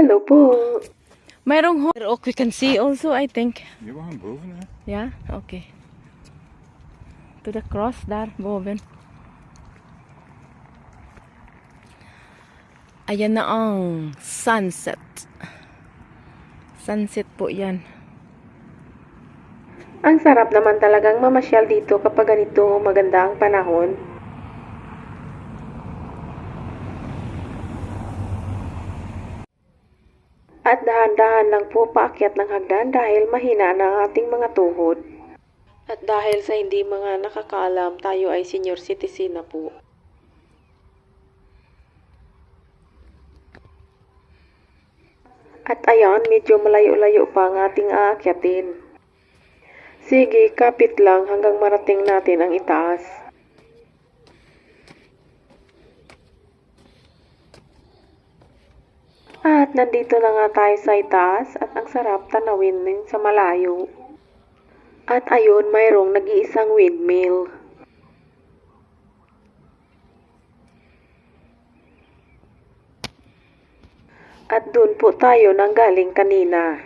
Hello po. Mayroong ho- Pero we can see also, I think. Je gaan boven, hè? Yeah, okay. To the cross daar boven. Ayan na ang sunset. Sunset po yan. Ang sarap naman talagang mamasyal dito kapag ganito maganda ang panahon. At dahan-dahan lang po paakyat ng hagdan dahil mahina na ang ating mga tuhod. At dahil sa hindi mga nakakaalam, tayo ay senior citizen na po. At ayan, medyo malayo-layo pa ang ating aakyatin. Sige, kapit lang hanggang marating natin ang itaas. At nandito na nga tayo sa itaas at ang sarap tanawin din sa malayo. At ayun, mayroong nag-iisang windmill. At dun po tayo nang galing kanina.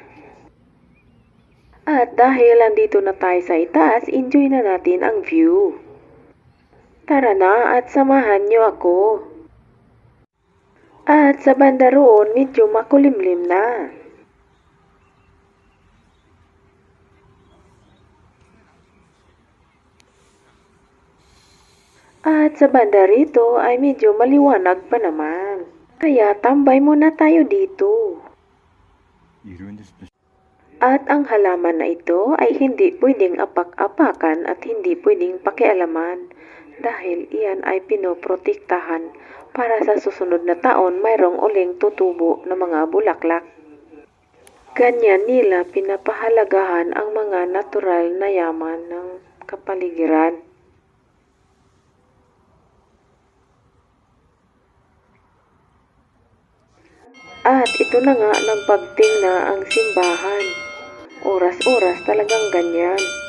At dahil andito na tayo sa itaas, enjoy na natin ang view. Tara na at samahan niyo ako. At sa banda roon, medyo makulimlim na. At sa banda rito ay medyo maliwanag pa naman. Kaya tambay muna tayo dito. At ang halaman na ito ay hindi pwedeng apak-apakan at hindi pwedeng pakialaman dahil iyan ay pinoprotektahan para sa susunod na taon mayroong uling tutubo ng mga bulaklak. Ganyan nila pinapahalagahan ang mga natural na yaman ng kapaligiran. At ito na nga nagpagting na ang simbahan. Oras-oras talagang ganyan.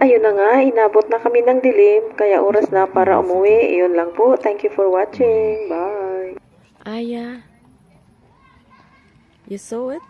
Ayun na nga, inabot na kami ng dilim, kaya oras na para umuwi. Iyon lang po. Thank you for watching. Bye! Aya. You saw it?